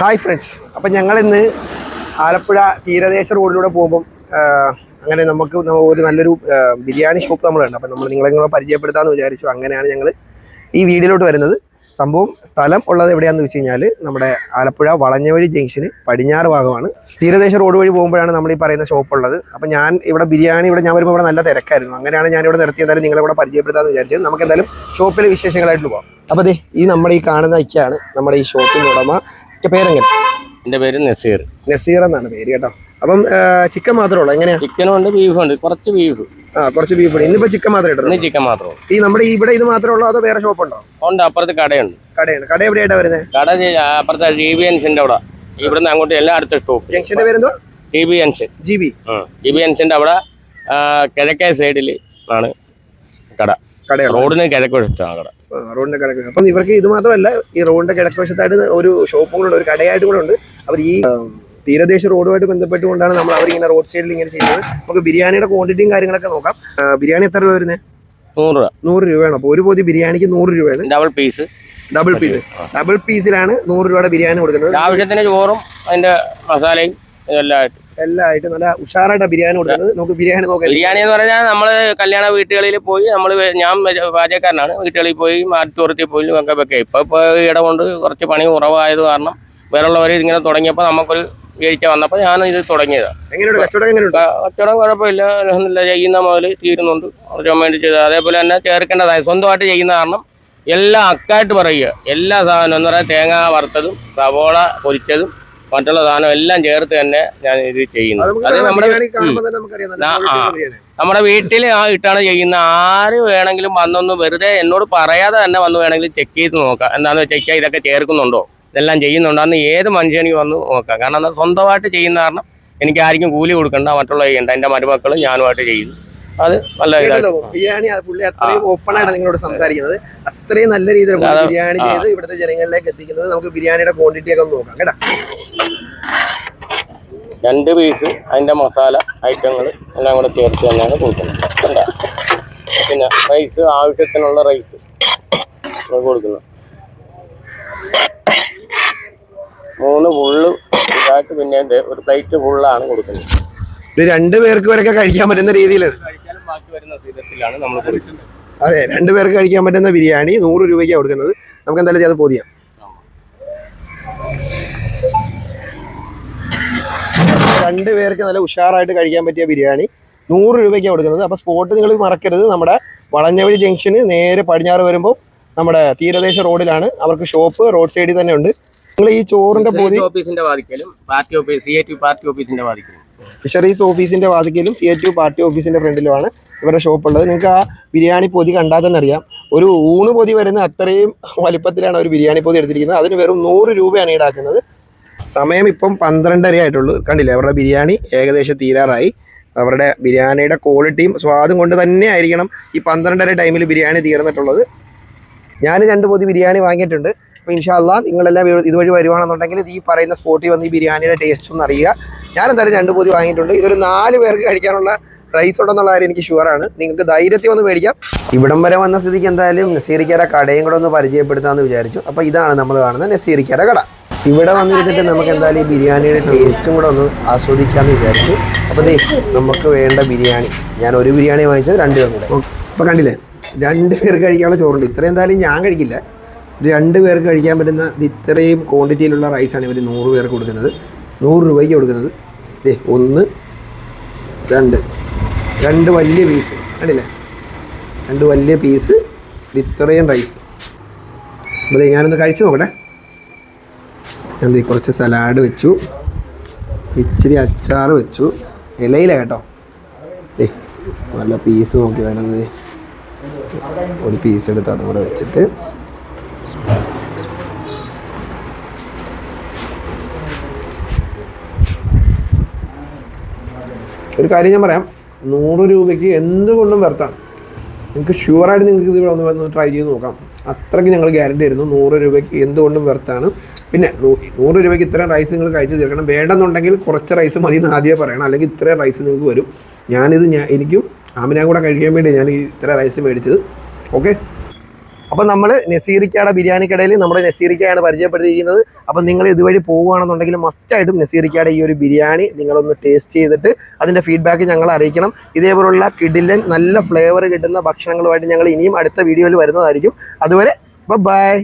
Hi friends അപ്പം ഞങ്ങളിന്ന് ആലപ്പുഴ തീരദേശ റോഡിലൂടെ പോകുമ്പം അങ്ങനെ നമുക്ക് ഒരു നല്ലൊരു ബിരിയാണി ഷോപ്പ് നമ്മളുണ്ട്. അപ്പം നമ്മൾ നിങ്ങളെ നിങ്ങളെ പരിചയപ്പെടുത്താമെന്ന് വിചാരിച്ചു. അങ്ങനെയാണ് ഞങ്ങൾ ഈ വീഡിയോയിലോട്ട് വരുന്നത്. സംഭവം സ്ഥലം ഉള്ളത് എവിടെയാണെന്ന് വെച്ച് കഴിഞ്ഞാൽ നമ്മുടെ ആലപ്പുഴ വളഞ്ഞവഴി ജംഗ്ഷന് പടിഞ്ഞാറ് ഭാഗമാണ്. തീരദേശ റോഡ് വഴി പോകുമ്പോഴാണ് നമ്മൾ ഈ പറയുന്ന ഷോപ്പ് ഉള്ളത്. അപ്പം ഞാൻ ഇവിടെ ബിരിയാണി ഇവിടെ ഞാൻ വരുമ്പോൾ ഇവിടെ നല്ല തിരക്കായിരുന്നു. അങ്ങനെയാണ് ഞാൻ ഇവിടെ നിർത്തി. എന്തായാലും നിങ്ങളെ കൂടെ പരിചയപ്പെടുത്താമെന്ന് വിചാരിച്ചത്. നമുക്ക് എന്തായാലും ഷോപ്പിലെ വിശേഷങ്ങളായിട്ട് പോകാം അപ്പോൾ അതെ ഈ നമ്മുടെ ഈ കാണുന്ന ഇക്കയാണ് നമ്മുടെ ഈ ഷോപ്പിന്റെ ഉടമ. പേരെങ്ങനെ എന്റെ പേര് നസീർ. നസീർ എന്നാണ് പേര് കേട്ടോ. അപ്പം ചിക്കൻ മാത്രമേ ഉള്ളൂ എങ്ങനെയാ? ചിക്കനും ഉണ്ട് ബീഫും ഉണ്ട് കുറച്ച് ബീഫ്. ആ കുറച്ച് ബീഫ് ഉണ്ട് ഇന്നിപ്പോ ചിക്കൻ മാത്രമേ ഉള്ളൂ ഇട്ടുള്ളൂ ചിക്കൻ മാത്രമേ ഈ നമ്മുടെ ഇവിടെ ഇത് മാത്രമേ ഉള്ളൂ അതോ വേറെ ഷോപ്പ് ഉണ്ടോ? ഉണ്ട് അപ്പുറത്ത് കടയുണ്ട്. കടയുണ്ട്. കട എവിടെയായിട്ടാ വരുന്നത് കട അപ്പുറത്തെ ജീവിയൻസിന്റെ ബി അവിടെ. ഇവിടുന്ന് അങ്ങോട്ട് എല്ലാ അടുത്ത സ്റ്റോപ്പ്. ജംഗ്ഷന്റെ പേരെന്തോ B G B T B എൻസിന്റെ അവിടെ കിഴക്കേ സൈഡിൽ ആണ് കട. കട റോഡിന് കിഴക്ക് വശത്താണ് കട. റോഡിന്റെ കിഴക്ക്. അപ്പം ഇവർക്ക് ഇത് മാത്രമല്ല ഈ റോഡിന്റെ കിടക്കവശത്തായിട്ട് ഒരു ഷോപ്പും കൂടെ ഒരു കടയായിട്ട് കൂടെ ഉണ്ട്. അവർ ഈ തീരദേശ റോഡുമായിട്ട് ബന്ധപ്പെട്ടുകൊണ്ടാണ് നമ്മൾ അവർ അവരിങ്ങനെ റോഡ് സൈഡിൽ ഇങ്ങനെ ചെയ്യുന്നത്. നമുക്ക് ബിരിയാണിയുടെ ക്വാണ്ടിറ്റിയും കാര്യങ്ങളൊക്കെ നോക്കാം. ബിരിയാണി എത്ര രൂപ വരുന്നത് നൂറ് രൂപ. നൂറ് രൂപയാണ്. അപ്പോൾ ഒരു പൊതി ബിരിയാണിക്ക് നൂറ് രൂപയാണ്. Double piece double piece double പീസിലാണ് നൂറ് രൂപയുടെ ബിരിയാണി കൊടുക്കുന്നത്. ആവശ്യത്തിന് ചോറും അതിന്റെ മസാലയും ഇതെല്ലാം ആയിട്ട്. എല്ലാം ആയിട്ട് നല്ല ഉഷാറായിട്ട് ബിരിയാണി കൊടുക്കുന്നത്. നമുക്ക് ബിരിയാണി നോക്കാം. ബിരിയാണി എന്ന് പറഞ്ഞാൽ നമ്മൾ കല്യാണ വീട്ടുകളിൽ പോയി നമ്മൾ ഞാൻ പാചകക്കാരനാണ് വീട്ടുകളിൽ പോയി മാറ്റോറത്തിൽ പോയി ഒക്കെ വെക്കുക ഇപ്പൊ ഇപ്പോൾ ഇടം കൊണ്ട് കുറച്ച് പണി കുറവായത് കാരണം വേറെയുള്ളവർ ഇങ്ങനെ തുടങ്ങിയപ്പോൾ നമുക്കൊരു വീഴ്ച വന്നപ്പോൾ ഞാൻ ഇത് തുടങ്ങിയതാണ് എങ്ങനെയുണ്ട്? കച്ചവടം എങ്ങനെയുണ്ട്? ക- കച്ചവടം കുഴപ്പമില്ല. ചെയ്യുന്ന മുതൽ തീരുന്നുണ്ട്. വേണ്ടി ചെയ്ത് അതേപോലെ തന്നെ ചേർക്കേണ്ടതായി. സ്വന്തമായിട്ട് ചെയ്യുന്ന കാരണം എല്ലാം അക്കായിട്ട് പറയുക. എല്ലാ സാധനവും എന്ന് പറയാൻ തേങ്ങ വറുത്തതും സവോള പൊരിച്ചതും മറ്റുള്ള സാധനം എല്ലാം ചേർത്ത് തന്നെ ഞാൻ ഇത് ചെയ്യുന്നു. അത് നമ്മുടെ. നമ്മുടെ വീട്ടിൽ ആ ഇട്ടാണ് ചെയ്യുന്ന. ആര് വേണമെങ്കിലും വന്നൊന്ന് വെറുതെ എന്നോട് പറയാതെ തന്നെ വന്ന് വേണമെങ്കിലും ചെക്ക് ചെയ്ത് നോക്കാം. എന്താണെന്ന് വെച്ചാൽ ഇതൊക്കെ ചേർക്കുന്നുണ്ടോ? ഇതെല്ലാം ചെയ്യുന്നുണ്ടോ അന്ന് ഏത് മനുഷ്യനും വന്ന് നോക്കാം. കാരണം അത് സ്വന്തമായിട്ട് ചെയ്യുന്ന കാരണം എനിക്ക് ആർക്കും കൂലി കൊടുക്കണ്ട മറ്റുള്ള ചെയ്യണ്ട. എന്റെ മരുമക്കളും ഞാനുമായിട്ട് ചെയ്യുന്നു. അത് നല്ല ഇതാണ് പുള്ളി അത്രയും ആയിട്ടാണ് നിങ്ങളോട് സംസാരിക്കുന്നത്. അത്രയും നല്ല രീതിയിൽ ബിരിയാണി. ചെയ്ത് ഇവിടുത്തെ ജനങ്ങളിലേക്ക് എത്തിക്കുന്നത് നമുക്ക് ബിരിയാണിയുടെ ക്വാണ്ടിറ്റി ഒക്കെ നോക്കാം കേട്ടോ. രണ്ട് പീസ് അതിന്റെ മസാല ഐറ്റങ്ങൾ എല്ലാം കൂടെ ചേർത്ത് തന്നെയാണ് കൊടുക്കുന്നത്. കണ്ടോ? പിന്നെ റൈസ് ആവശ്യത്തിനുള്ള റൈസ് കൊടുക്കുന്നത്. മൂന്ന് ഫുള്ള് ഇതായിട്ട് പിന്നെ ഒരു പ്ലേറ്റ് ഫുള്ളാണ് കൊടുക്കുന്നത്. ഇത് രണ്ടു പേർക്ക് വരെയൊക്കെ കഴിക്കാൻ പറ്റുന്ന രീതിയിൽ കഴിക്കാനും ബാക്കി വരുന്ന വിധത്തിലാണ് നമ്മൾ കൊടുക്കുന്നത്. അതെ രണ്ടു പേർക്ക് കഴിക്കാൻ പറ്റുന്ന ബിരിയാണി നൂറ് രൂപയ്ക്കാണ് കൊടുക്കുന്നത്. നമുക്ക് എന്തായാലും അത് പോതിയാം. രണ്ടു പേർക്ക് നല്ല ഉഷാറായിട്ട് കഴിക്കാൻ പറ്റിയ ബിരിയാണി നൂറ് രൂപയ്ക്കാണ് കൊടുക്കുന്നത്. അപ്പോൾ സ്പോട്ട് നിങ്ങൾ മറക്കരുത്. നമ്മുടെ വളഞ്ഞവഴി ജംഗ്ഷന് നേരെ പടിഞ്ഞാറ് വരുമ്പോൾ നമ്മുടെ തീരദേശ റോഡിലാണ്. അവർക്ക് ഷോപ്പ് റോഡ് സൈഡിൽ തന്നെ ഉണ്ട്. നിങ്ങൾ ഈ ചോറിന്റെ പൊതി ഓഫീസിന്റെ വാദിക്കലും പാർട്ടി ഓഫീസ് സി പാർട്ടി ഓഫീസിന്റെ വാദിക്കലും ഫിഷറീസ് ഓഫീസിന്റെ വാതിക്കലും സി ടു പാർട്ടി ഓഫീസിന്റെ ഫ്രണ്ടിലുമാണ് ഇവരുടെ ഷോപ്പ് ഉള്ളത്. നിങ്ങൾക്ക് ആ ബിരിയാണി പൊതി കണ്ടാൽ തന്നെ അറിയാം. ഒരു ഊണ് പൊതി വരുന്ന അത്രയും വലിപ്പത്തിലാണ് ഒരു ബിരിയാണി പൊതി എടുത്തിരിക്കുന്നത്. അതിന് വെറും നൂറ് രൂപയാണ് ഈടാക്കുന്നത്. സമയം ഇപ്പം പന്ത്രണ്ടര ആയിട്ടുള്ളൂ. കണ്ടില്ലേ? അവരുടെ ബിരിയാണി ഏകദേശം തീരാറായി. അവരുടെ ബിരിയാണിയുടെ ക്വാളിറ്റിയും സ്വാദും കൊണ്ട് തന്നെ ആയിരിക്കണം ഈ പന്ത്രണ്ടര ടൈമിൽ ബിരിയാണി തീർന്നിട്ടുള്ളത്. ഞാൻ രണ്ട് പൊതി ബിരിയാണി വാങ്ങിയിട്ടുണ്ട്. അപ്പോൾ ഇൻഷാല്ല നിങ്ങളെല്ലാം ഇത് ഇതുവഴി വരുവാണെന്നുണ്ടെങ്കിൽ ഈ പറയുന്ന സ്പോട്ടിൽ വന്ന് ഈ ബിരിയാണിയുടെ ടേസ്റ്റ് ഒന്ന് അറിയുക. ഞാൻ എന്തായാലും രണ്ട് പൊതി വാങ്ങിയിട്ടുണ്ട്. ഇതൊരു നാല് പേർക്ക് കഴിക്കാനുള്ള റൈസ് ഉണ്ടെന്നുള്ള കാര്യം എനിക്ക് ഷുവറാണ് നിങ്ങൾക്ക് ധൈര്യത്തിൽ വന്ന് മേടിക്കാം. ഇവിടം വരെ വന്ന സ്ഥിതിക്ക് എന്തായാലും നസീറിക്കയുടെ കടയും കൂടെ ഒന്ന് പരിചയപ്പെടുത്താമെന്ന് വിചാരിച്ചു. അപ്പോൾ ഇതാണ് നമ്മൾ കാണുന്ന നസീറിക്കയുടെ കട. ഇവിടെ വന്നിരുന്നിട്ട് നമുക്ക് എന്തായാലും ഈ ബിരിയാണിയുടെ ടേസ്റ്റും കൂടെ ഒന്ന് ആസ്വദിക്കാമെന്ന് വിചാരിച്ചു. അപ്പോൾ ദേ നമുക്ക് വേണ്ട ബിരിയാണി. ഞാൻ ഒരു ബിരിയാണി വാങ്ങിച്ചത് രണ്ട് പേരും കൂടെ. അപ്പോൾ കണ്ടില്ലേ? രണ്ട് പേർക്ക് കഴിക്കാനുള്ള ചോറുണ്ട്. ഇത്രയും എന്തായാലും ഞാൻ കഴിക്കില്ല. രണ്ട് പേർക്ക് കഴിക്കാൻ പറ്റുന്ന ഇത് ഇത്രയും ക്വാണ്ടിറ്റിയിലുള്ള റൈസാണ് ഇവർ നൂറ് പേർക്ക് കൊടുക്കുന്നത്. നൂറ് രൂപയ്ക്ക് കൊടുക്കുന്നത്. ദേ ഒന്ന് രണ്ട്. രണ്ട് വലിയ പീസ് കണ്ടില്ലേ? രണ്ട് വലിയ പീസ് ഇത്രയും റൈസ് അപ്പോൾ ഞാനൊന്ന് കഴിച്ചു നോക്കട്ടെ. ഞാൻ കുറച്ച് സലാഡ് വെച്ചു. ഇച്ചിരി അച്ചാർ വെച്ചു. ഇലയില കേട്ടോ. ഏ നല്ല പീസ് നോക്കി തന്നെ ഒരു പീസ് എടുത്ത് അതും കൂടെ വെച്ചിട്ട് ഒരു കാര്യം ഞാൻ പറയാം. നൂറ് രൂപയ്ക്ക് എന്തുകൊണ്ടും വെർത്താണ് നിങ്ങൾക്ക് ഷുവറായിട്ട് നിങ്ങൾക്ക് ഇത് ഇവിടെ ഒന്ന് വന്ന് ട്രൈ ചെയ്ത് നോക്കാം. അത്രയ്ക്ക് ഞങ്ങൾ ഗ്യാരണ്ടി ആയിരുന്നു. നൂറ് രൂപയ്ക്ക് എന്തുകൊണ്ടും വെർത്താണ് പിന്നെ നൂറ് രൂപയ്ക്ക് ഇത്രയും റൈസ് നിങ്ങൾ കഴിച്ചു തീർക്കണം. വേണ്ടെന്നുണ്ടെങ്കിൽ കുറച്ച് റൈസ് മതി എന്ന് ആദ്യമേ പറയണം. അല്ലെങ്കിൽ ഇത്രയും റൈസ് നിങ്ങൾക്ക് വരും. ഞാനിത് ഞാൻ എനിക്കും ആമിനെ കൂടെ കഴിക്കാൻ വേണ്ടി ഞാൻ ഈ ഇത്ര റൈസ് മേടിച്ചത്. ഓക്കെ അപ്പം നമ്മൾ നസീറിക്കയുടെ ബിരിയാണി കടയിൽ നമ്മുടെ നസീറിക്കയാണ് പരിചയപ്പെട്ടിരിക്കുന്നത്. അപ്പം നിങ്ങൾ ഇതുവഴി പോവുകയാണെന്നുണ്ടെങ്കിൽ മസ്റ്റായിട്ടും നസീറിക്കയുടെ ഈ ഒരു ബിരിയാണി നിങ്ങളൊന്ന് ടേസ്റ്റ് ചെയ്തിട്ട് അതിന്റെ ഫീഡ്ബാക്ക് ഞങ്ങൾ അറിയിക്കണം. ഇതേപോലുള്ള കിഡിലൻ നല്ല ഫ്ലേവർ കിട്ടുന്ന ഭക്ഷണങ്ങളുമായിട്ട് ഞങ്ങൾ ഇനിയും അടുത്ത വീഡിയോയിൽ വരുന്നതായിരിക്കും. അതുവരെ ബൈ